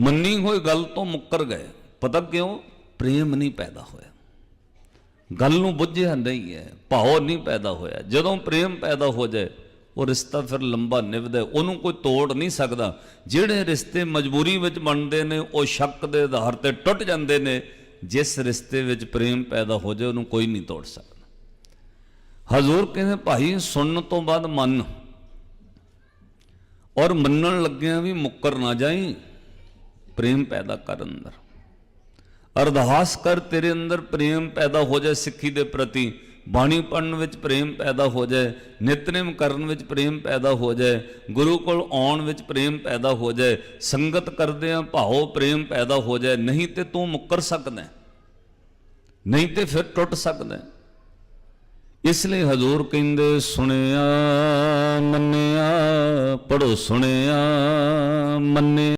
ਮੰਨੀ ਹੋਈ ਗੱਲ ਤੋਂ ਮੁੱਕਰ ਗਏ। ਪਤਾ ਕਿਉਂ? ਪ੍ਰੇਮ ਨਹੀਂ ਪੈਦਾ ਹੋਇਆ। ਗੱਲ ਨੂੰ ਬੁੱਝਿਆ ਨਹੀਂ ਹੈ, ਭਾਵ ਨਹੀਂ ਪੈਦਾ ਹੋਇਆ। ਜਦੋਂ ਪ੍ਰੇਮ ਪੈਦਾ ਹੋ ਜਾਏ, ਉਹ ਰਿਸ਼ਤਾ ਫਿਰ ਲੰਬਾ ਨਿਭਦਾ ਉਹਨੂੰ ਕੋਈ ਤੋੜ ਨਹੀਂ ਸਕਦਾ। ਜਿਹੜੇ ਰਿਸ਼ਤੇ ਮਜਬੂਰੀ ਵਿੱਚ ਬਣਦੇ ਨੇ, ਉਹ ਸ਼ੱਕ ਦੇ ਆਧਾਰ ਤੇ ਟੁੱਟ ਜਾਂਦੇ ਨੇ। ਜਿਸ ਰਿਸ਼ਤੇ ਵਿੱਚ ਪ੍ਰੇਮ ਪੈਦਾ ਹੋ ਜਾਏ, ਉਹਨੂੰ ਕੋਈ ਨਹੀਂ ਤੋੜ ਸਕਦਾ। ਹਜ਼ੂਰ ਕਹਿੰਦੇ, ਭਾਈ, ਸੁਣਨ ਤੋਂ ਬਾਅਦ ਮੰਨ। ਔਰ ਮੰਨਣ ਲੱਗਿਆਂ ਵੀ ਮੁੱਕਰ ਨਾ ਜਾਈ। ਪ੍ਰੇਮ ਪੈਦਾ ਕਰ ਅੰਦਰ। ਅਰਦਾਸ ਕਰ ਤੇਰੇ ਅੰਦਰ ਪ੍ਰੇਮ ਪੈਦਾ ਹੋ ਜਾਏ ਸਿੱਖੀ ਦੇ ਪ੍ਰਤੀ, ਬਾਣੀ ਪੜਨ ਵਿੱਚ ਪ੍ਰੇਮ ਪੈਦਾ ਹੋ ਜਾਏ, ਨਿਤਨੇਮ ਕਰਨ ਵਿੱਚ ਪ੍ਰੇਮ ਪੈਦਾ ਹੋ ਜਾਏ, ਗੁਰੂ ਕੋਲ ਆਉਣ ਵਿੱਚ ਪ੍ਰੇਮ ਪੈਦਾ ਹੋ ਜਾਏ, ਸੰਗਤ ਕਰਦਿਆਂ ਭਾਉ ਪ੍ਰੇਮ ਪੈਦਾ ਹੋ ਜਾਏ, ਨਹੀਂ ਤੇ ਤੂੰ ਮੁੱਕਰ ਸਕਦਾ ਨਹੀਂ ਤੇ ਫਿਰ ਟੁੱਟ ਸਕਦਾ ਇਸ ਲਈ ਹਜ਼ੂਰ ਕਹਿੰਦੇ, ਸੁਣਿਆ ਮੰਨਿਆ ਪੜੋ ਸੁਣਿਆ ਮੰਨਿਆ।